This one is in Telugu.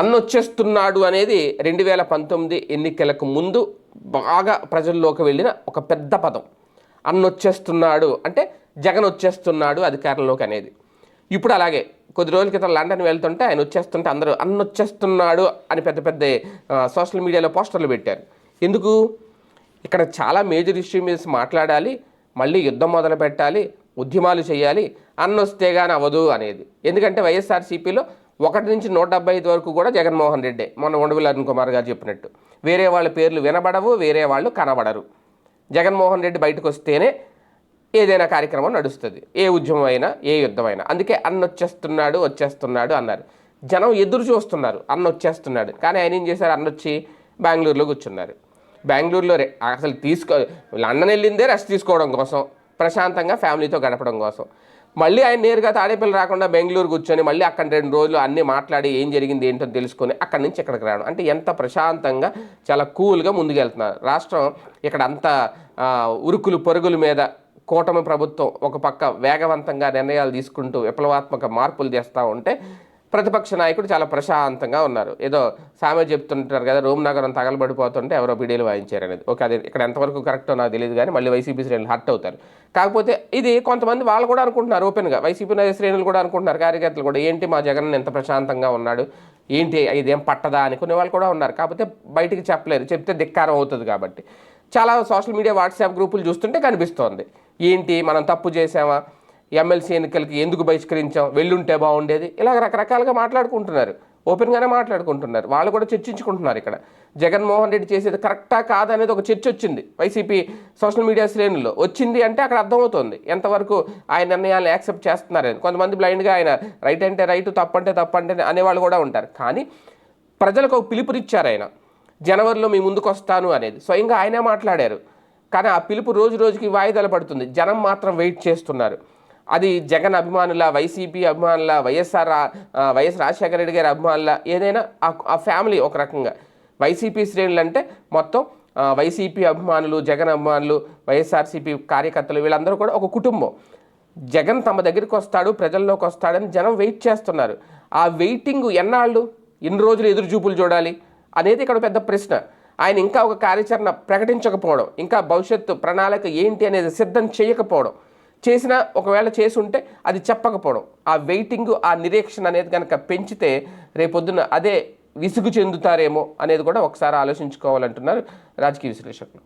అన్నొచ్చేస్తున్నాడు అనేది రెండు వేల పంతొమ్మిది ఎన్నికలకు ముందు బాగా ప్రజల్లోకి వెళ్ళిన ఒక పెద్ద పదం. అన్నొచ్చేస్తున్నాడు అంటే జగన్ వచ్చేస్తున్నాడు అధికారంలోకి అనేది. ఇప్పుడు అలాగే కొద్ది రోజుల క్రితం లండన్ వెళ్తుంటే ఆయన వచ్చేస్తుంటే అందరూ అన్నొచ్చేస్తున్నాడు అని పెద్ద పెద్ద సోషల్ మీడియాలో పోస్టర్లు పెట్టారు. ఎందుకు? ఇక్కడ చాలా మేజర్ ఇష్యూ మీద మాట్లాడాలి మళ్ళీ యుద్ధం మొదలు పెట్టాలి ఉద్యమాలు చేయాలి అన్నొస్తే కానీ అవ్వదు అనేది. ఎందుకంటే వైఎస్ఆర్సీపీలో ఒకటి నుంచి నూట డెబ్బై ఐదు వరకు కూడా జగన్మోహన్ రెడ్డి. మొన్న ఉండవల్లి అరుణ్ కుమార్ గారు చెప్పినట్టు. వేరే వాళ్ళ పేర్లు వినబడవు వేరే వాళ్ళు కనబడరు. జగన్మోహన్ రెడ్డి బయటకు వస్తేనే ఏదైనా కార్యక్రమం నడుస్తుంది. ఏ ఉద్యమం అయినా ఏ యుద్ధం అయినా. అందుకే అన్న వచ్చేస్తున్నాడు వచ్చేస్తున్నాడు అన్నారు. జనం ఎదురు చూస్తున్నారు అన్న వచ్చేస్తున్నాడు. కానీ ఆయన ఏం చేశారు? అన్న వచ్చి బెంగళూరులో కూర్చున్నారు. బెంగళూరులో అసలు తీసుకో లండన్ వెళ్ళిందే రెస్ట్ తీసుకోవడం కోసం ప్రశాంతంగా ఫ్యామిలీతో గడపడం కోసం. మళ్ళీ ఆయన నేరుగా తాడేపల్లి రాకుండా బెంగళూరు కూర్చొని మళ్ళీ అక్కడ రెండు రోజులు అన్నీ మాట్లాడి ఏం జరిగింది ఏంటో తెలుసుకొని అక్కడి నుంచి ఇక్కడికి రావడం. అంటే ఎంత ప్రశాంతంగా చాలా కూల్గా ముందుకెళ్తున్నారు. రాష్ట్రం ఇక్కడ అంత ఉరుకులు పరుగుల మీద కూటమి ప్రభుత్వం ఒక పక్క వేగవంతంగా నిర్ణయాలు తీసుకుంటూ విప్లవాత్మక మార్పులు చేస్తూ ఉంటే ప్రతిపక్ష నాయకుడు చాలా ప్రశాంతంగా ఉన్నారు. ఏదో సామె చెప్తుంటారు కదా రోమ్ నగరం తగలబడిపోతుంటే ఎవరో బిడీలు వాయించారు అనేది ఓకే అది ఇక్కడ ఎంతవరకు కరెక్టో నాకు తెలియదు కానీ మళ్ళీ వైసీపీ శ్రేణులు హర్ట్ అవుతారు. కాకపోతే ఇది కొంతమంది వాళ్ళు కూడా అనుకుంటున్నారు ఓపెన్గా. వైసీపీ శ్రేణులు కూడా అనుకుంటున్నారు కార్యకర్తలు కూడా. ఏంటి మా జగన్ ఎంత ప్రశాంతంగా ఉన్నాడు? ఏంటి ఇదేం పట్టదా అనుకునే వాళ్ళు కూడా ఉన్నారు. కాకపోతే బయటికి చెప్పలేరు. చెప్తే ధిక్కారం అవుతుంది కాబట్టి. చాలా సోషల్ మీడియా వాట్సాప్ గ్రూపులు చూస్తుంటే కనిపిస్తోంది. ఏంటి మనం తప్పు చేసామా ఎమ్మెల్సీ ఎన్నికలకి ఎందుకు బహిష్కరించాం? వెళ్ళుంటే బాగుండేది. ఇలా రకరకాలుగా మాట్లాడుకుంటున్నారు. ఓపెన్గానే మాట్లాడుకుంటున్నారు. వాళ్ళు కూడా చర్చించుకుంటున్నారు ఇక్కడ. జగన్మోహన్ రెడ్డి చేసేది కరెక్టా కాదనేది అనేది ఒక చర్చ వచ్చింది వైసీపీ సోషల్ మీడియా శ్రేణుల్లో. వచ్చింది అంటే అక్కడ అర్థమవుతుంది. ఎంతవరకు ఆయన నిర్ణయాలను యాక్సెప్ట్ చేస్తున్నారని కొంతమంది బ్లైండ్గా ఆయన రైట్ అంటే రైట్ తప్పంటే తప్పంటే అనేవాళ్ళు కూడా ఉంటారు. కానీ ప్రజలకు ఒక పిలుపునిచ్చారు ఆయన. జనవరిలో మీ ముందుకు వస్తాను అనేది. స్వయంగా ఆయనే మాట్లాడారు. కానీ ఆ పిలుపు రోజు రోజుకి వాయిదాలు పడుతుంది. జనం మాత్రం వెయిట్ చేస్తున్నారు. అది జగన్ అభిమానుల వైసీపీ అభిమానుల వైఎస్ఆర్ వైఎస్ రాజశేఖర రెడ్డి గారి అభిమానుల ఏదైనా ఆ- ఫ్యామిలీ ఒక రకంగా. వైసీపీ శ్రేణులు అంటే మొత్తం వైసీపీ అభిమానులు జగన్ అభిమానులు వైఎస్ఆర్సీపీ కార్యకర్తలు వీళ్ళందరూ కూడా ఒక కుటుంబం. జగన్ తమ దగ్గరికి వస్తాడు ప్రజల్లోకి వస్తాడని జనం వెయిట్ చేస్తున్నారు. ఆ వెయిటింగ్ ఎన్నాళ్ళు? ఎన్ని రోజులు ఎదురు చూపులు చూడాలి? అనేది ఇక్కడ పెద్ద ప్రశ్న. ఆయన ఇంకా ఒక కార్యాచరణ ప్రకటించకపోవడం ఇంకా భవిష్యత్తు ప్రణాళిక ఏంటి అనేది సిద్ధం చేయకపోవడం చేసినా ఒకవేళ చేసి ఉంటే అది చెప్పకపోవడం. ఆ వెయిటింగ్ ఆ నిరీక్షణ అనేది కనుక పెంచితే రేపొద్దున అదే విసుగు చెందుతారేమో అనేది కూడా ఒకసారి ఆలోచించుకోవాలంటున్నారు రాజకీయ విశ్లేషకులు.